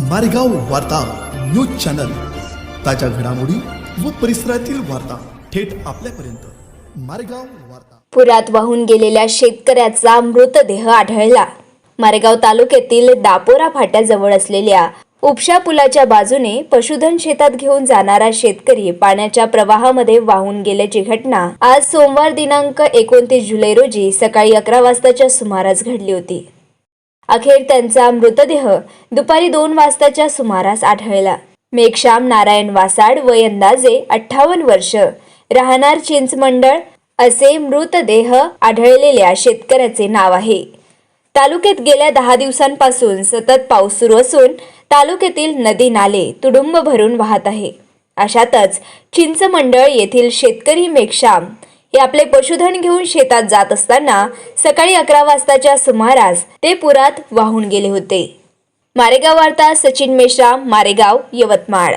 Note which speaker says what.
Speaker 1: मारेगाव वार्ता news channel. ताज्या घडामोडी व परिसरातील वार्ता थेट आपल्यापर्यंत. मारेगाव वार्ता.
Speaker 2: पुरात वाहून गेलेल्या शेतकऱ्याचा मृतदेह आढळला. मारेगाव तालुक्यातील दापोरा फाट्याजवळ असलेल्या उपशा पुलाच्या बाजूने पशुधन शेतात घेऊन जाणारा शेतकरी पाण्याच्या प्रवाहामध्ये वाहून गेल्याची घटना आज सोमवार दिनांक एकोणतीस जुलै रोजी सकाळी अकरा वाजताच्या सुमारास घडली होती. अखेर त्यांचा मृतदेह दुपारी दोन वाजताच्या सुमारास आढळला. मेघश्याम नारायण वासाड वय अंदाजे अठ्ठावन्न वर्ष. राहणार चिंचमंडळ असे मृतदेह आढळलेल्या शेतकऱ्याचे नाव आहे. तालुक्यात गेल्या दहा दिवसांपासून सतत पाऊस सुरू असून तालुक्यातील नदी नाले तुडुंब भरून वाहत आहे. अशातच चिंचमंडळ येथील शेतकरी मेघश्याम हे आपले पशुधन घेऊन शेतात जात असताना सकाळी अकरा वाजताच्या सुमारास ते पुरात वाहून गेले होते. मारेगाव वार्ता सचिन मेश्राम मारेगाव यवतमाळ.